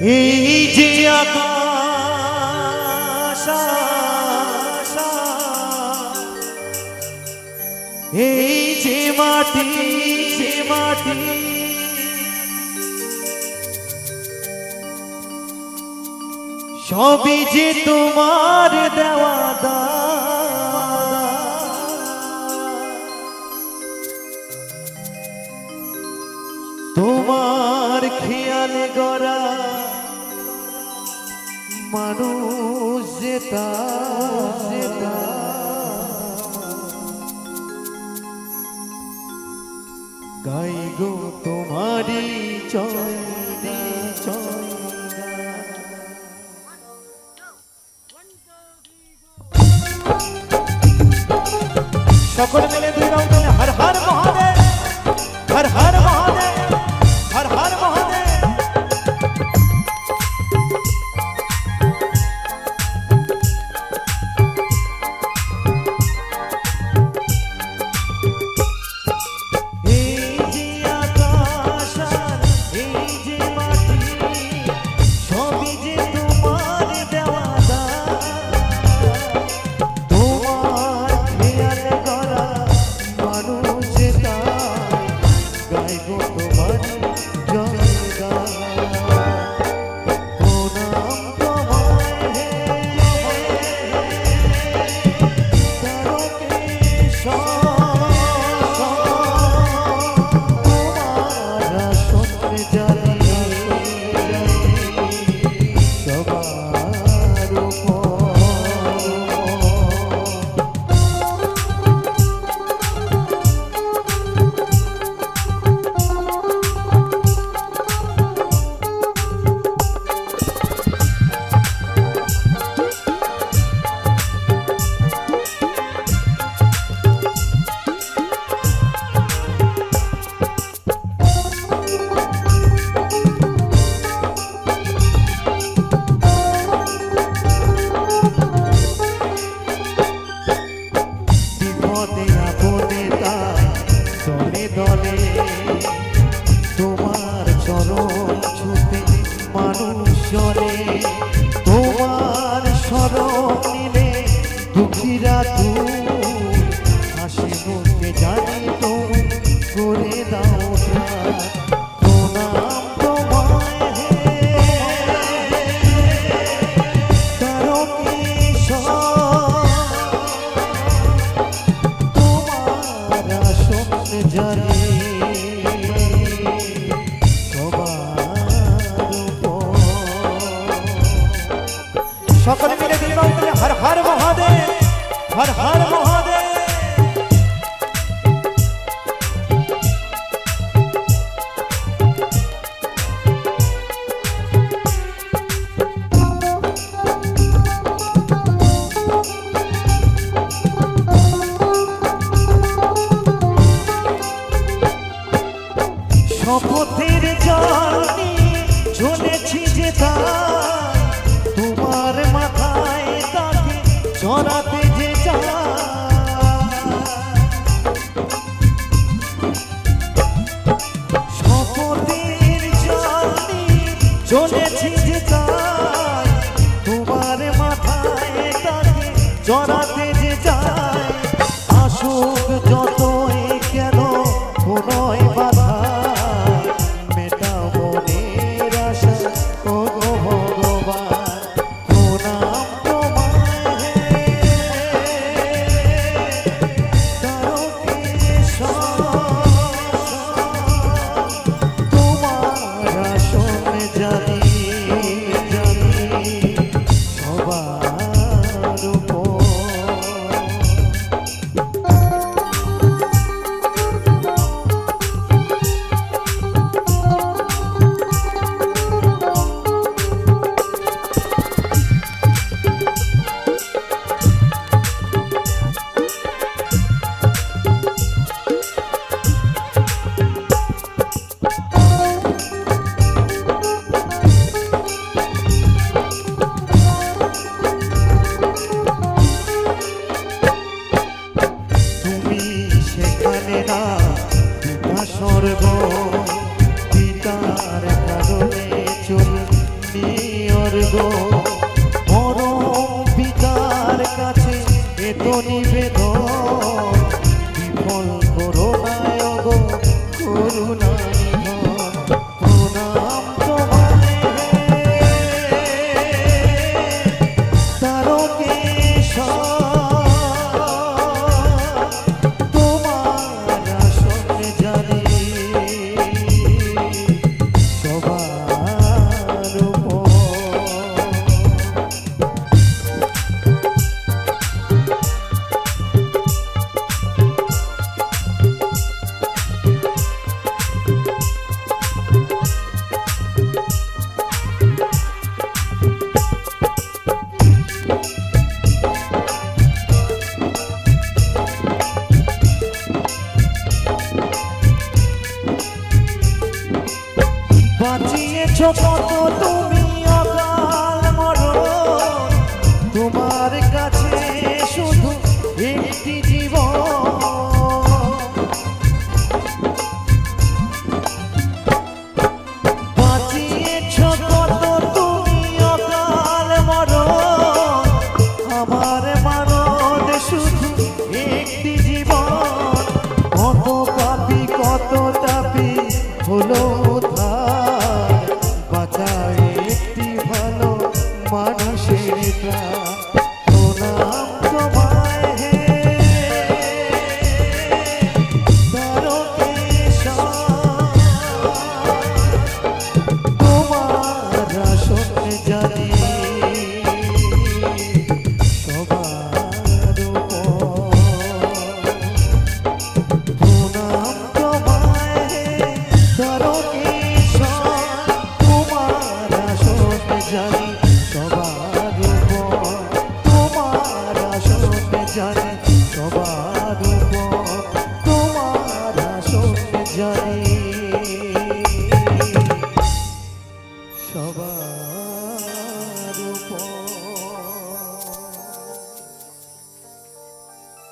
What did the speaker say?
এই যে আকাশ এই যে মাটি যে মাটি সবই যে তোমার দেওয়া দা। তোমার খেয়াল গড়া মানুষ যেতা যেতা গাই গো তোমারি মিলে Yeah. শপথের জলে চলেছি যে তোমার মাথায় তাকে চড়াতে যে শপথের জলে চলেছি যে তোমার মাথায় তাকে চড়াতে যে যায়। আসুক Don't even. বাঁচিয়েছ কত তুমি অকাল মরণ। তোমার